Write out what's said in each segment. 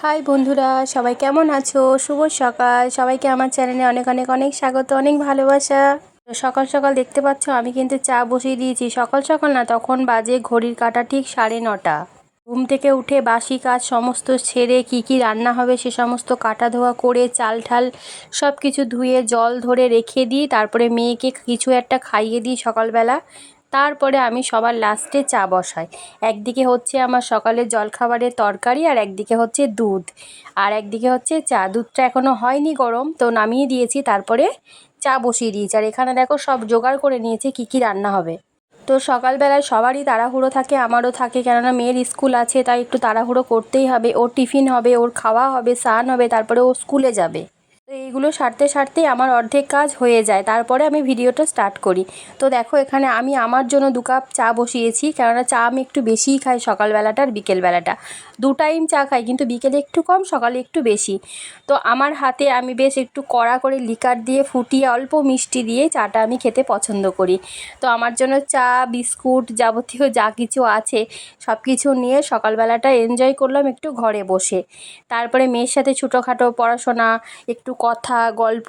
High বন্ধুরা, সবাই কেমন আছো? শুভ সকাল। সবাইকে আমার চ্যানেলে অনেক অনেক অনেক স্বাগত, অনেক ভালোবাসা। সকাল সকাল দেখতে পাচ্ছ, আমি কিন্তু চা বসিয়ে দিয়েছি। সকাল সকাল না, তখন বাজে ঘড়ির কাটা ঠিক সাড়ে নটা। ঘুম থেকে উঠে বাসি কাজ সমস্ত ছেড়ে কি কি রান্না হবে সে সমস্ত কাটা ধোয়া করে চাল ঠাল সব কিছু ধুয়ে জল ধরে রেখে দিই। তারপরে মেয়েকে কিছু একটা খাইয়ে দিই সকালবেলা। তারপরে আমি সবার লাস্টে চা বসাই। একদিকে হচ্ছে আমার সকালের জলখাবারের তরকারি আর একদিকে হচ্ছে দুধ। আর একদিকে হচ্ছে চা। দুধটা এখনও হয়নি গরম, তো নামিয়ে দিয়েছি, তারপরে চা বসিয়ে দিয়েছি। আর এখানে দেখো সব জোগাড় করে নিয়েছে কী কী রান্না হবে। তো সকালবেলায় সবারই তাড়াহুড়ো থাকে, আমারও থাকে, কেননা মেয়ের স্কুল আছে, তাই একটু তাড়াহুড়ো করতেই হবে। ওর টিফিন হবে, ওর খাওয়া হবে, স্নান হবে, তারপরে ও স্কুলে যাবে। এইগুলো সারতে সারতেই আমার অর্ধেক কাজ হয়ে যায়। তারপরে আমি ভিডিওটা স্টার্ট করি। তো দেখো এখানে আমি আমার জন্য দু কাপ চা বসিয়েছি, কেননা চা আমি একটু বেশিই খাই সকালবেলাটা আর বিকেলবেলাটা। দু টাইম চা খাই, কিন্তু বিকেলে একটু কম, সকালে একটু বেশি। তো আমার হাতে আমি বেশ একটু কড়া করে লিকার দিয়ে ফুটিয়ে অল্প মিষ্টি দিয়ে চাটা আমি খেতে পছন্দ করি। তো আমার জন্য চা, বিস্কুট যাবতীয় যা কিছু আছে সব কিছু নিয়ে সকালবেলাটা এনজয় করলাম একটু ঘরে বসে। তারপরে মেয়ের সাথে ছোটোখাটো পড়াশোনা, একটু কথা, গল্প,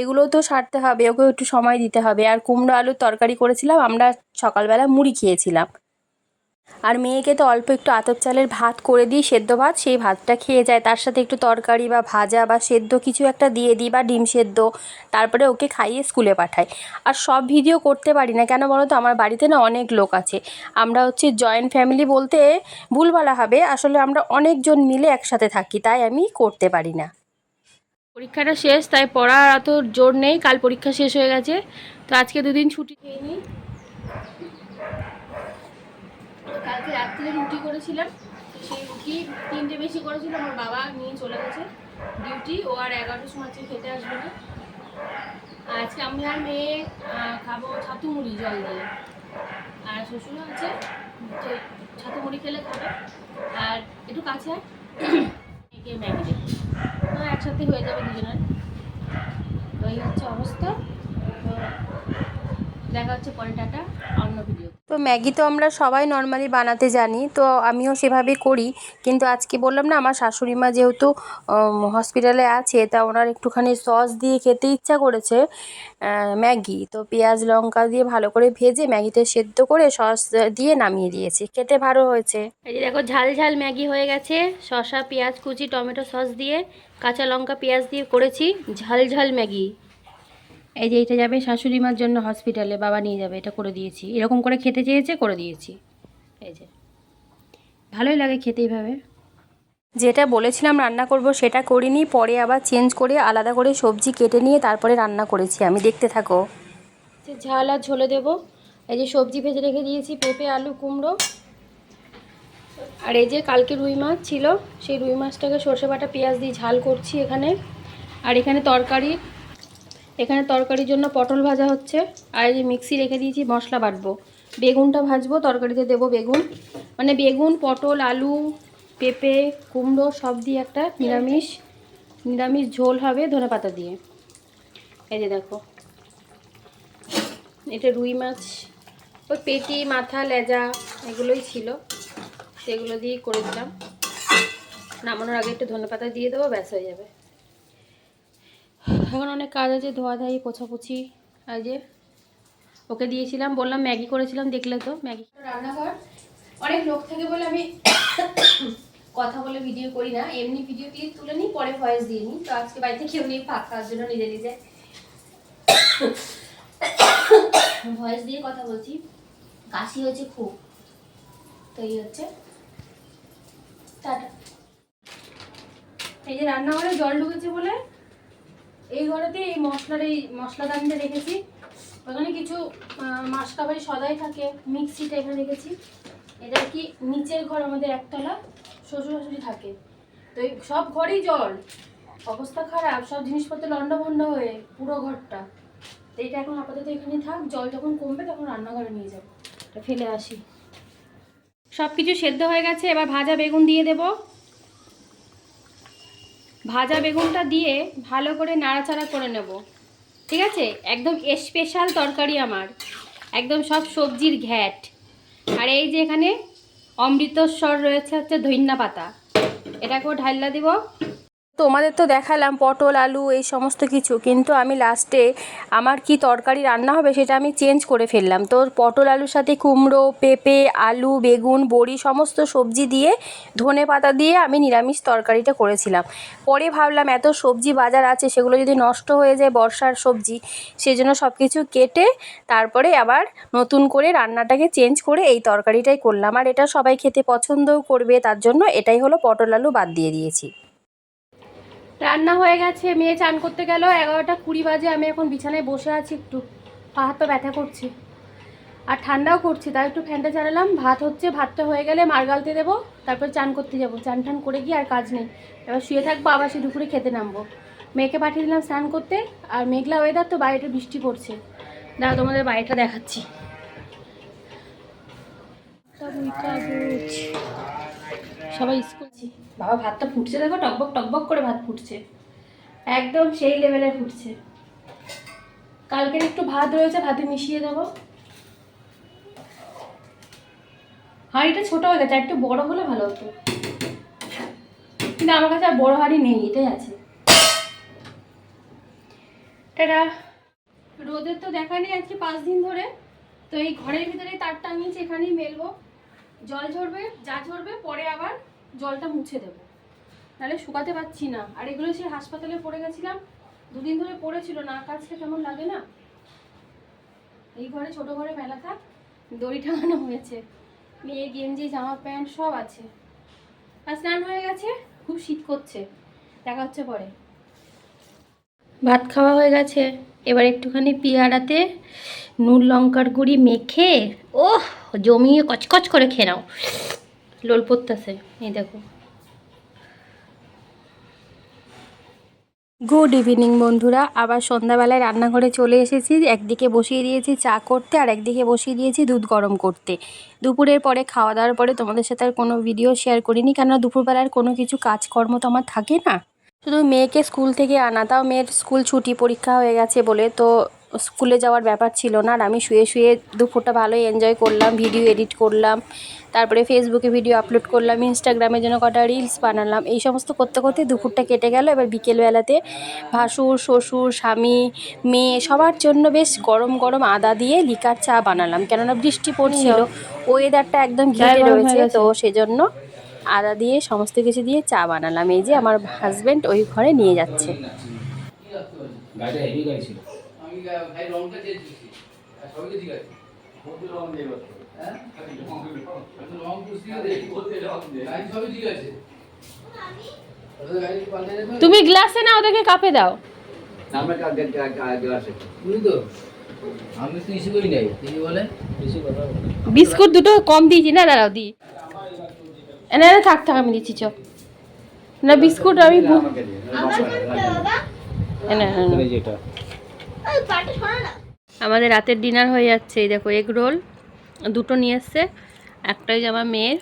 এগুলোও তো সারতে হবে, ওকেও একটু সময় দিতে হবে। আর কুমড়ো আলুর তরকারি করেছিলাম, আমরা সকালবেলা মুড়ি খেয়েছিলাম। আর মেয়েকে তো অল্প একটু আতপ চালের ভাত করে দিই, সেদ্ধ ভাত, সেই ভাতটা খেয়ে যায়। তার সাথে একটু তরকারি বা ভাজা বা সেদ্ধ কিছু একটা দিয়ে দিই বা ডিম সেদ্ধ, তারপরে ওকে খাইয়ে স্কুলে পাঠাই। আর সব ভিডিও করতে পারি না, কেন বলো তো? আমার বাড়িতে না অনেক লোক আছে। আমরা হচ্ছে জয়েন্ট ফ্যামিলি বলতে ভুল বলা হবে, আসলে আমরা অনেকজন মিলে একসাথে থাকি, তাই আমি করতে পারি না। পরীক্ষাটা শেষ, তাই পড়ার অত জোর নেই, কাল পরীক্ষা শেষ হয়ে গেছে। তো আজকে দুদিন ছুটি খেয়ে নিই কালকে রাত্রে রুটি করেছিলাম সেই রুটি তিনটে বেশি করেছিল, আমার বাবা নিয়ে চলে গেছে ডিউটি, ও আর এগারোটার সময় আজকে খেতে আসবে না। আজকে আমি আর মেয়ে খাব ছাতু মুড়ি জল দিয়ে। আর শ্বশুরও আছে ছাতু মুড়ি খেলে খাবে। আর একটু কাছে মেয়েকে ম্যাগি একসাথে হয়ে যাবে দুজনের। তো এই হচ্ছে অবস্থা। তো দেখা হচ্ছে পরে টাটা অন্য ভিডিও তো। ম্যাগি তো আমরা সবাই নর্মালি বানাতে জানি তো আমিও সেভাবেই করি কিন্তু আজকে বললাম না আমার শাশুড়ি মা যেহেতু হসপিটালে আছে তা ওনার একটুখানি সস দিয়ে খেতে ইচ্ছা করেছে ম্যাগি। তো পেঁয়াজ লঙ্কা দিয়ে ভালো করে ভেজে ম্যাগিতে সেদ্ধ করে সস দিয়ে নামিয়ে দিয়েছি। খেতে ভালো হয়েছে। এই যে দেখো ঝাল ঝাল ম্যাগি হয়ে গেছে। শসা পেঁয়াজ কুচি টমেটো সস দিয়ে কাঁচা লঙ্কা পেঁয়াজ দিয়ে করেছি। ঝাল ঝাল ম্যাগি। এই যে এটা যাবে শাশুড়ি মার জন্য হসপিটালে বাবা নিয়ে যাবে এটা করে দিয়েছি। এরকম করে খেতে চেয়েছে করে দিয়েছি। এই যে। ভালোই লাগে খেতে এইভাবে। যেটা বলেছিলাম রান্না করব সেটা করিনি পরে আবার চেঞ্জ করে আলাদা করে সবজি কেটে নিয়ে তারপরে রান্না করেছি আমি দেখতে থাকো। যে ঝাল আর ঝোলে দেবো। এই যে সবজি ভেজে রেখে দিয়েছি পেঁপে আলু কুমড়ো। আর এই যে কালকে রুই মাছ ছিল সেই রুই মাছটাকে সর্ষে বাটা পেঁয়াজ দিয়ে ঝাল করছি এখানে। আর এখানে তরকারি এখানে তরকারির জন্য পটল ভাজা হচ্ছে। আর এই মিক্সি রেখে দিয়েছি, মশলা বাটবো। বেগুনটা ভাজবো, তরকারিতে দেবো বেগুন। মানে বেগুন, পটল, আলু, পেঁপে, কুমড়ো, সব দিয়ে একটা নিরামিষ নিরামিষ ঝোল হবে ধনে পাতা দিয়ে। এই যে দেখো। এটা রুই মাছ। ওই পেটি, মাথা, লেজা এগুলোই ছিল। সেগুলো দিয়েই করে দিলাম নামানোর আগে একটু ধনে পাতা দিয়ে দেবো, ব্যাস হয়ে যাবে। এখন অনেক কাজ আছে ধোয়া ধোয়াধাই, পোছাপুছি আর যে ওকে দিয়েছিলাম, বললাম ম্যাগি করেছিলাম, দেখলে তো ম্যাগি। রান্নাঘর, অনেক লোক থাকে বলে আমি কথা বলে ভিডিও করি না, এমনি ভিডিও ক্লিপ তুলে নিই, পরে ভয়েস দিয়ে নিই। তো আজকে বাড়িতে কেউ নেই ফাঁকার জন্য নিজে নিজে ভয়েস দিয়ে কথা বলছি। কাশি হয়েছে খুব, তো এই হচ্ছে। এই যে রান্নাঘরে জল ঢুকেছে বলে এই ঘরেতে এই মশলার, এই মশলাদানিটা রেখেছি। ওখানে কিছু মাসকাবারি সদাই থাকে, মিক্সিটা এখানে রেখেছি। এটা কি নিচের ঘর, আমাদের একতলা শ্বশুর শাশুড়ি থাকে। তো এই সব ঘরেই জল। অবস্থা খারাপ, সব জিনিসপত্র লন্ডভন্ড হয়ে পুরো ঘরটা। তো এটা এখন আপাতত এখানে থাক, জল যখন কমবে তখন রান্নাঘরে নিয়ে যাব। ফেলে আসি। সব কিছু সেদ্ধ হয়ে গেছে, এবার ভাজা বেগুন দিয়ে দেবো। ভাজা বেগুনটা দিয়ে ভালো করে নাড়াচাড়া করে নেব। ঠিক আছে? একদম স্পেশাল তরকারি আমার। একদম সব সবজির ঘ্যাট। আর এই যে এখানে অমৃতস্বর রয়েছে হচ্ছে ধন্যা পাতা। এটাকেও ঢাল্লা দিব। তোমাদের তো দেখালাম পটল, আলু, এই সমস্ত কিছু। কিন্তু আমি লাস্টে আমার কি তরকারি রান্না হবে সেটা আমি চেঞ্জ করে ফেললাম। তো পটল, আলুর সাথে কুমড়ো, পেঁপে, আলু, বেগুন, বড়ি, সমস্ত সবজি দিয়ে ধনে পাতা দিয়ে আমি নিরামিষ তরকারিটা করেছিলাম। পরে ভাবলাম এত সবজি বাজার আছে, সেগুলো যদি নষ্ট হয়ে যায় বর্ষার সবজি, সেজন্য সব কিছু কেটে তারপরে আবার নতুন করে রান্নাটাকে চেঞ্জ করে এই তরকারিটাই করলাম। আর এটা সবাই খেতে পছন্দও করবে, তার জন্য এটাই হলো পটল, আলু বাদ দিয়ে দিয়েছি। রান্না হয়ে গেছে, মেয়ে চান করতে গেল, এগারোটা কুড়ি বাজে, আমি এখন বিছানায় বসে আছি একটু। পা হাত পা ব্যথা করছে। আর ঠান্ডাও করছে, তাই একটু ফ্যানটা চালালাম, ভাত হচ্ছে, ভাতটা হয়ে গেলে মার গালতে দেবো, তারপর চান করতে যাব। চান টান করে গিয়ে আর কাজ নেই। এবার শুয়ে থাকব, আবার সে দুপুরে খেতে নামবো। মেয়েকে পাঠিয়ে দিলাম স্নান করতে, আর মেঘলা ওয়েদার তো বাইরেটা বৃষ্টি পড়ছে। দাঁড়া তোমাদের বাড়িটা দেখাচ্ছি। সবাই স্কুল বাবা ভাতটা ফুটছে দেখো, টকবক টকবক করে ভাত ফুটছে। একদম সেই লেভেলে ফুটছে। কালকের একটু ভাত রয়েছে, ভাতে মিশিয়ে দেবো। হাঁড়িটা ছোট হয়ে গেছে একটু বড় হলে ভালো হতো। কিন্তু আমার কাছে আর বড় হাঁড়ি নেই, এটাই আছে। এটা রোদের তো দেখা নেই আজকে পাঁচ দিন ধরে। তো এই ঘরের ভিতরে তার টাঙিয়েছি এখানেই মেলবো। জল ঝরবে, যা ঝরবে, পরে আবার জলটা মুছে দেবো। নাহলে শুকাতে পারছি না। আর এগুলো সে হাসপাতালে পড়ে গেছিলাম। দুদিন ধরে পড়েছিল না কাছলে কেমন লাগে না? এই ঘরে, ছোট ঘরে মেলা থাক, দড়ি টাঙানো হয়েছে। মেয়ে, গেঞ্জি, জামা প্যান্ট সব আছে। আর স্নান হয়ে গেছে, খুব শীত করছে। দেখা হচ্ছে পরে। ভাত খাওয়া হয়ে গেছে। এবার একটুখানি পেয়ারাতে নুন, লঙ্কার গুঁড়ি মেখে ও জমিয়ে কচকচ করে খেয়ে নাও। লোল পড়তেছে, এই দেখো। গুড ইভিনিং বন্ধুরা। আবার সন্ধ্যাবেলায় রান্নাঘরে চলে এসেছি। একদিকে বসিয়ে দিয়েছি চা করতে, আর একদিকে বসিয়ে দিয়েছি দুধ গরম করতে। দুপুরের পরে খাওয়া দাওয়ার পরে তোমাদের সাথে আর কোনো ভিডিও শেয়ার করিনি, কেননা দুপুরবেলার কোনো কিছু কাজকর্ম তো আমার থাকে না। শুধু মেয়েকে স্কুল থেকে আনা তাও মেয়ের স্কুল ছুটি পরীক্ষা হয়ে গেছে বলে। তো স্কুলে যাওয়ার ব্যাপার ছিল না আর আমি শুয়ে শুয়ে দুপুরটা ভালোই এনজয় করলাম ভিডিও এডিট করলাম তারপরে ফেসবুকে ভিডিও আপলোড করলাম ইনস্টাগ্রামের জন্য কটা রিলস বানালাম। এই সমস্ত করতে করতে দুপুরটা কেটে গেল। এবার বিকেলবেলাতে ভাসুর শ্বশুর স্বামী মেয়ে সবার জন্য বেশ গরম গরম আদা দিয়ে লিকার চা বানালাম। কেননা বৃষ্টি পড়ছিল ওয়েদারটা একদম ঘিরে রয়েছে তো সেজন্য আদা দিয়ে সমস্ত কিছু দিয়ে চা বানালাম। এই যে আমার হাজব্যান্ড ওই ঘরে নিয়ে যাচ্ছে। হ্যাঁ? দেবে? তুমি গ্লাসে না ওদেরকে কাপে দাও। বিস্কুট দুটো কম দিয়েছি। না দাঁড়াও দি। না না থাক থাক আমি দিচ্ছি চ না বিস্কুট আমি আমাদের রাতের ডিনার হয়ে যাচ্ছে এই দেখো এগ রোল দুটো নিয়ে এসছে একটাই যে আমার মেয়ের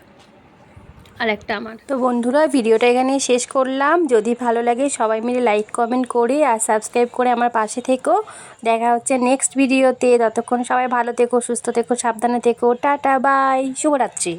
আর একটা আমার। তো বন্ধুরা ভিডিওটা এখানে শেষ করলাম। যদি ভালো লাগে সবাই মিলে লাইক কমেন্ট করে আর সাবস্ক্রাইব করে আমার পাশে থেকো। দেখা হচ্ছে নেক্সট ভিডিওতে ততক্ষণ সবাই ভালো থেকো সুস্থ থেকো সাবধানে থেকো। টাটা বাই শুভরাত্রি।